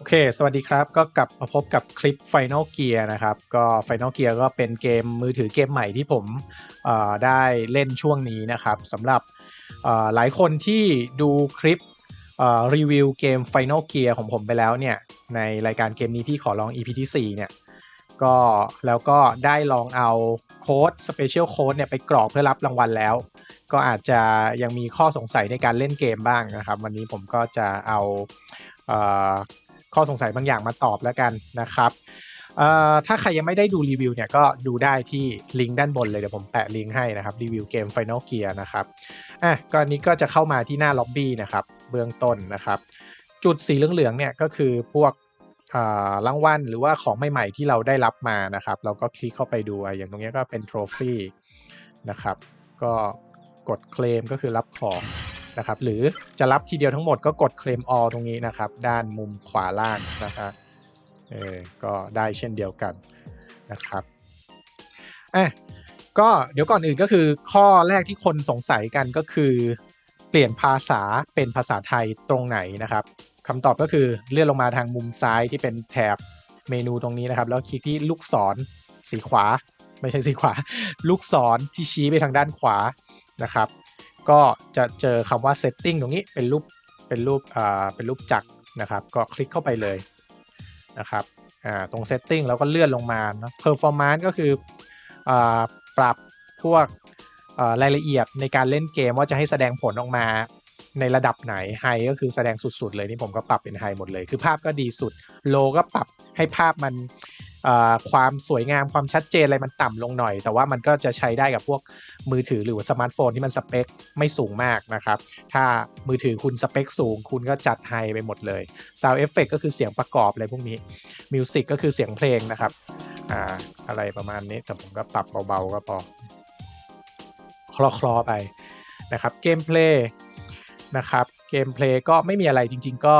โอเค สวัสดีครับ ก็กลับมาพบกับคลิป Final Gear นะครับ ก็ Final Gear ก็เป็นเกมมือถือเกมใหม่ที่ผมได้เล่นช่วงนี้นะครับสำหรับหลายคนที่ดูคลิปรีวิวเกม Final Gear ของผมไปแล้วเนี่ย ในรายการเกมนี้พี่ขอลอง EP ที่ 4 เนี่ย ก็แล้วก็ได้ลองเอาโค้ด Special Code เนี่ยไปกรอกเพื่อรับรางวัลแล้ว ก็อาจจะยังมีข้อสงสัยในการเล่นเกมบ้างนะครับ วันนี้ผมก็จะเอา ข้อสงสัยบางอย่างมาตอบแล้วกันนะครับถ้าใครยังไม่ได้ดูรีวิวเนี่ยก็ดูได้ที่ลิงก์ด้านบนเลยเดี๋ยวผมแปะลิงก์ให้นะครับรีวิวเกม Final Gear นะครับอะก็อนนี้ก็จะเข้ามาที่หน้าล็อบบี้นะครับเบื้องต้นนะครับ จุดสีเหลืองๆเนี่ยก็คือพวกรางวัลหรือว่าของใหม่ๆที่เราได้รับมานะครับ เราก็คลิกเข้าไปดูอย่างตรงนี้ก็เป็นโทรฟี่นะครับ ก็กดเคลมก็คือรับของ นะครับหรือจะรับทีเดียวทั้งหมดก็กดเคลม all ตรงนี้นะครับ ด้านมุมขวาล่างนะครับเออก็ได้เช่นเดียวกันนะครับอะก็เดี๋ยวก่อนอื่นก็คือข้อแรกที่คนสงสัยกันก็คือ เปลี่ยนภาษาเป็นภาษาไทยตรงไหนนะครับคำตอบก็คือเลื่อนลงมาทางมุมซ้ายที่เป็นแถบเมนูตรงนี้นะครับ แล้วคลิกที่ลูกศรสีขวา ไม่ใช่สีขวา ลูกศรที่ชี้ไปทางด้านขวานะครับ ก็จะเจอคำว่า setting ตรงนี้เป็นรูปเป็นรูปอ่าเป็นรูปจักรนะครับ ก็คลิกเข้าไปเลยนะครับอ่าตรง setting แล้วก็เลื่อนลงมานะ performance ก็คืออ่าปรับพวกอ่ารายละเอียดในการเล่นเกมว่าจะให้แสดงผลออกมาในระดับไหน High ก็คือแสดงสุด ๆ เลยนี่ผมก็ปรับเป็น High หมดเลย คือภาพก็ดีสุด Low ก็ปรับให้ภาพมัน ความสวยงามความชัดเจนอะไรมันต่ำลงหน่อย แต่ว่ามันก็จะใช้ได้กับพวกมือถือหรือว่าสมาร์ทโฟนที่มันสเปคไม่สูงมากนะครับ ถ้ามือถือคุณสเปคสูง คุณก็จัดไฮไปหมดเลย Sound Effect ก็คือเสียงประกอบอะไรพวกนี้ Music ก็คือเสียงเพลงนะครับอ่าอะไรประมาณนี้ แต่ผมก็ปรับเบาๆก็พอคลอๆไปนะครับเกมเพลย์นะครับเกมเพลย์ก็ไม่มีอะไรจริง ๆ ก็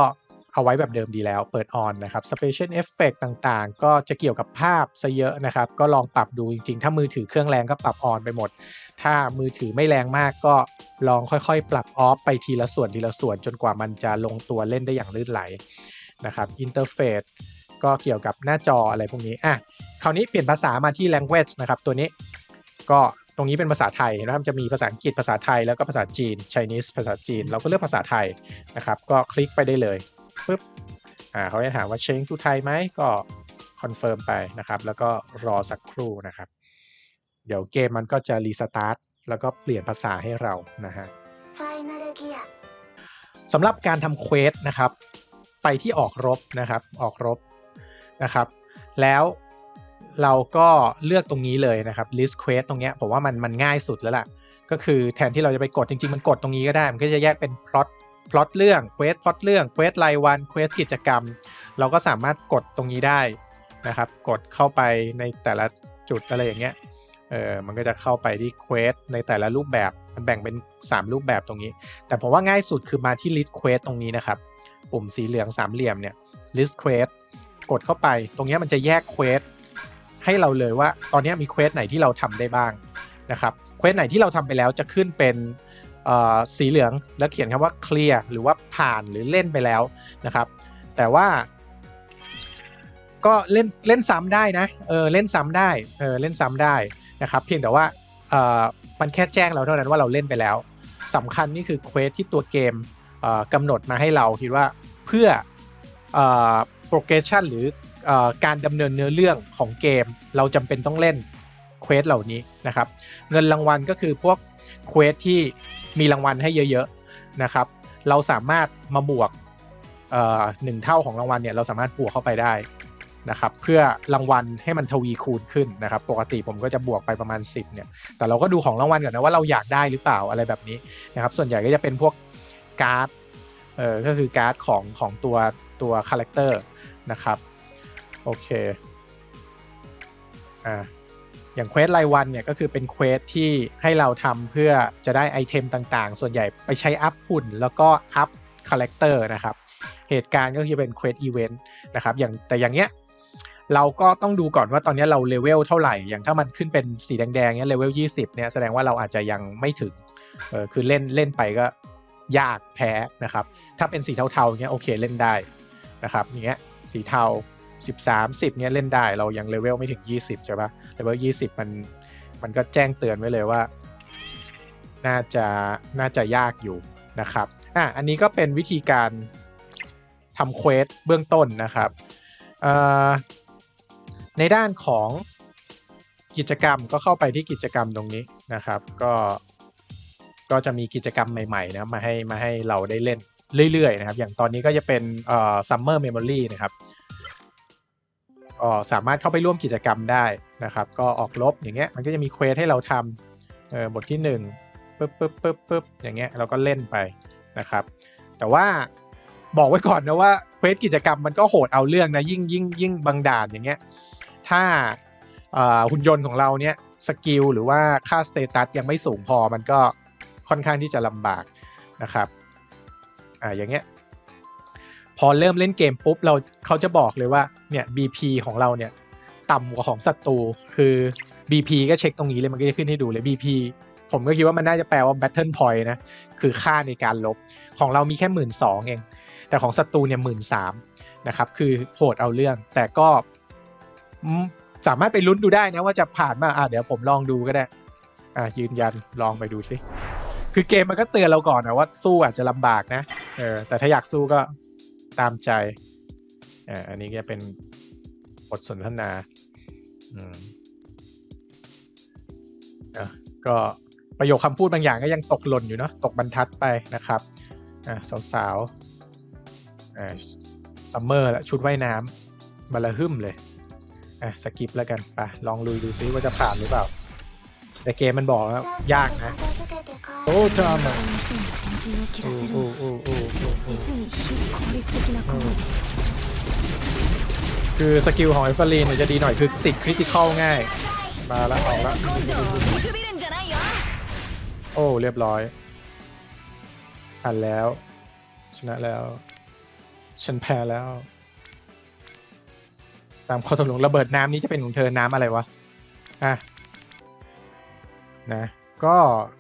เอาไว้แบบเดิมดีแล้วเปิดออนนะครับ Special Effect ต่างๆ ก็จะเกี่ยวกับภาพซะเยอะนะครับ ก็ลองปรับดูจริงๆ ถ้ามือถือเครื่องแรงก็ปรับออนไปหมด ถ้ามือถือไม่แรงมากก็ลองค่อยๆ ปรับออฟไปทีละส่วนทีละส่วนจนกว่ามันจะลงตัวเล่นได้อย่างลื่นไหลนะครับอินเทอร์เฟซก็เกี่ยวกับหน้าจออะไรพวกนี้อะคราวนี้เปลี่ยนภาษามาที่ language นะครับตัวนี้ก็ตรงนี้เป็นภาษาไทยนะครับจะมีภาษาอังกฤษภาษาไทยแล้วก็ภาษาจีน Chinese ภาษาจีน เราก็เลือกภาษาไทยนะครับ ก็คลิกไปได้เลย ปุ๊บอ่าเขาจะถามว่าเชงทูไทยไหมก็คอนเฟิร์มไปนะครับ แล้วก็รอสักครู่นะครับ เดี๋ยวเกมมันก็จะรีสตาร์ทแล้วก็เปลี่ยนภาษาให้เรานะฮะสำหรับการทำเควสนะครับ ไปที่ออกรบนะครับ ออกรบนะครับ แล้วเราก็เลือกตรงนี้เลยนะครับ list quest ตรงเนี้ยผมว่ามันมันง่ายสุดแล้วล่ะ ก็คือแทนที่เราจะไปกดจริง ๆ มันกดตรงนี้ก็ได้ มันก็จะแยกเป็น plot plot เรื่อง quest plot เรื่อง quest รายวัน quest กิจกรรม เราก็สามารถกดตรงนี้ได้นะครับ กดเข้าไปในแต่ละจุดอะไรอย่างเงี้ยเออมันก็จะเข้าไปที่เควสในแต่ละรูปแบบมันแบ่งเป็น 3 รูปแบบตรงนี้ แต่ผมว่าง่ายสุดคือมาที่ list quest ตรงนี้นะครับ ปุ่มสีเหลืองสามเหลี่ยมเนี่ย list quest กดเข้าไป ตรงนี้มันจะแยกเควสให้เราเลยว่าตอนนี้มีเควสไหนที่เราทำได้บ้างนะครับเควสไหนที่เราทำไปแล้วจะขึ้นเป็น สีเหลืองแล้วเขียนคำว่า clear หรือว่าผ่านหรือเล่นไปแล้วนะครับ แต่ว่า ก็เล่นเล่นซ้ำได้นะเออเล่นซ้ำได้เออเล่นซ้ำได้นะครับ เพียงแต่ว่าเออมันแค่แจ้งเราเท่านั้นว่าเราเล่นไปแล้วสำคัญนี่คือเควสที่ตัวเกมเออกำหนดมาให้เราคิดว่าเพื่อเออ progression หรือเออการดำเนินเนื้อเรื่องของเกม เราจำเป็นต้องเล่น เควสเหล่านี้นะครับ เงินรางวัลก็คือพวกเควสที่มีรางวัลให้เยอะๆนะครับ เราสามารถมาบวกเอ่อหนึ่งเท่าของรางวัลเนี่ยเราสามารถบวกเข้าไปได้นะครับเพื่อรางวัลให้มันทวีคูณขึ้นนะครับ ปกติผมก็จะบวกไปประมาณ 10เนี่ยแต่เราก็ดูของรางวัลก่อนนะว่าเราอยากได้หรือเปล่าอะไรแบบนี้นะครับ ส่วนใหญ่ก็จะเป็นพวกการ์ดเออก็คือการ์ดของของตัวตัวคาแรคเตอร์นะครับโอเคอ่า อย่างเควสรายวันเนี่ยก็คือเป็นเควสที่ให้เราทำเพื่อจะได้ไอเทมต่างๆ ส่วนใหญ่ไปใช้อัพหุ่นแล้วก็อัพคาแรคเตอร์นะครับ เหตุการณ์ก็คือเป็นเควสอีเวนต์นะครับอย่างแต่อย่างเนี้ยเราก็ต้องดูก่อนว่าตอนนี้เราเลเวลเท่าไหร่ อย่างถ้ามันขึ้นเป็นสีแดงๆเนี้ยเลเวล20เนี่ยแสดงว่าเราอาจจะยังไม่ถึงเออคือเล่นเล่นไปก็ยากแพ้นะครับ ถ้าเป็นสีเทาๆเนี้ยโอเคเล่นได้นะครับอย่างเงี้ยสีเทา 13 10เนี่ยเล่นได้เรายังเลเวลไม่ถึง 20 ใช่ปะเลเวล 20 มันมันก็แจ้งเตือนไว้เลยว่า น่าจะน่าจะยากอยู่นะครับอะอันนี้ก็เป็นวิธีการทำเควสเบื้องต้นนะครับในด้านของกิจกรรมก็เข้าไปที่กิจกรรมตรงนี้นะครับ ก็ก็จะมีกิจกรรมใหม่ๆนะมาให้มาให้เราได้เล่นเรื่อยๆนะครับ อย่างตอนนี้ก็จะเป็นเอ่อ Summer Memory นะครับ ก็สามารถเข้าไปร่วมกิจกรรมได้นะครับ ก็ออกลบอย่างเงี้ยมันก็จะมีเควสให้เราทำเออบทที่1ปึ๊บปึ๊บปึ๊บปึ๊บอย่างเงี้ยเราก็เล่นไปนะครับ แต่ว่าบอกไว้ก่อนนะว่าเควสกิจกรรมมันก็โหดเอาเรื่องนะยิ่งยิ่งยิ่งบางด่านอย่างเงี้ยถ้าอ่าหุ่นยนต์ของเราเนี่ยสกิลหรือว่าค่าสเตตัสยังไม่สูงพอมันก็ค่อนข้างที่จะลำบากนะครับอ่าอย่างเงี้ย พอเริ่มเล่นเกมปุ๊บเราเขาจะบอกเลยว่าเนี่ย BP ของเราเนี่ยต่ำกว่าของศัตรูคือ BP ก็เช็คตรงนี้เลยมันก็จะขึ้นให้ดูเลย BP ผมก็คิดว่ามันน่าจะแปลว่า Battle Point นะ คือค่าในการลบของเรามีแค่หมื่นสองเอง แต่ของศัตรูเนี่ยหมื่นสามนะครับ คือโหดเอาเรื่อง แต่ก็สามารถไปลุ้นดูได้นะว่าจะผ่านมาอะเดี๋ยวผมลองดูก็ได้ อะยืนยันลองไปดูสิ คือเกมมันก็เตือนเราก่อนนะว่าสู้อาจจะลำบากนะ เออแต่ถ้าอยากสู้ก็ ตามใจอ่าอันนี้ก็เป็นบทสนทนาอืมอะก็ประโยคคำพูดบางอย่างก็ยังตกหล่นอยู่เนาะตกบรรทัดไปนะครับอ่าสาวๆอ่าซัมเมอร์ละชุดว่ายน้ำบาละหึ่มเลยอะสกิปแล้วกันไปลองลุยดูซิว่าจะผ่านหรือเปล่า แต่เกมมันบอกว่ายากนะโอ้จาม 陣を切ら โอ้ せる โอ้โอ้โอ้โอ้โอ้ 実に非効率的な行為です คือสกิลของเอฟเฟอรีนเนี่ยจะดีหน่อยคือติดคริติคอลง่าย มาแล้วออกแล้ว 根性を見くびるんじゃないよ โอ้ เรียบร้อยผ่านแล้ว ชนะแล้ว ฉันแพ้แล้ว ตามข้อตกลงระเบิดน้ำนี้จะเป็นของเธอน้ำอะไรวะ อ่ะ นะ ก็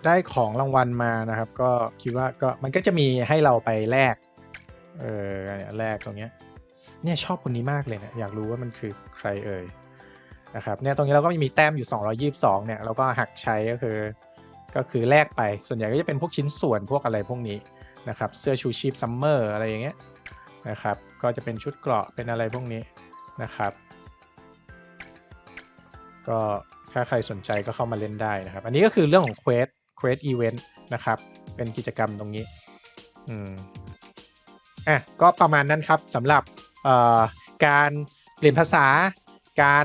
ได้ของรางวัลมานะครับ ก็คิดว่าก็มันก็จะมีให้เราไปแลกเออแลกตรงเนี้ยเนี่ยชอบคนนี้มากเลยเนะอยากรู้ว่ามันคือใครเอ่ยนะครับเนี่ยตรงนี้เราก็มีแต้มอยู่ 222 เนี่ยเราก็หักใช้ก็คือ ก็คือแลกไปส่วนใหญ่ก็จะเป็นพวกชิ้นส่วนพวกอะไรพวกนี้นะครับเสื้อชูชีพซัมเมอร์อะไรอย่างเงี้ยนะครับก็จะเป็นชุดเกราะเป็นอะไรพวกนี้นะครับ ก็ ถ้าใครสนใจก็เข้ามาเล่นได้นะครับ อันนี้ก็คือเรื่องของเควสเควสอีเวนต์นะครับ เป็นกิจกรรมตรงนี้ อืม อะ ก็ประมาณนั้นครับสำหรับเอ่อการเรียนภาษา การ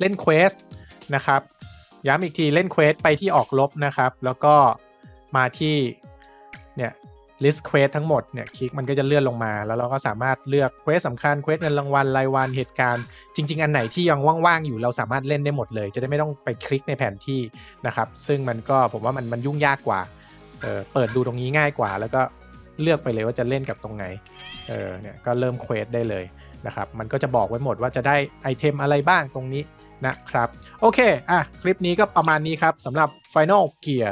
เล่นเควสนะครับ ย้ำอีกทีเล่นเควสไปที่ออกลบนะครับ แล้วก็มาที่ list quest ทั้งหมดเนี่ยคลิกมันก็จะเลื่อนลงมา แล้วเราก็สามารถเลือกเควสสำคัญเควสเงินรางวัลรายวันเหตุการณ์ จริง ๆ อันไหนที่ยังว่างๆอยู่เราสามารถเล่นได้หมดเลย จะได้ไม่ต้องไปคลิกในแผนที่นะครับ ซึ่งมันก็ผมว่ามันมันยุ่งยากกว่าเออเปิดดูตรงนี้ง่ายกว่า แล้วก็เลือกไปเลยว่าจะเล่นกับตรงไหนเออเนี่ยก็เริ่มเควสได้เลยนะครับมันก็จะบอกไว้หมดว่าจะได้ไอเทมอะไรบ้างตรงนี้นะครับ โอเค อะ คลิปนี้ก็ประมาณนี้ครับสำหรับ Final Gear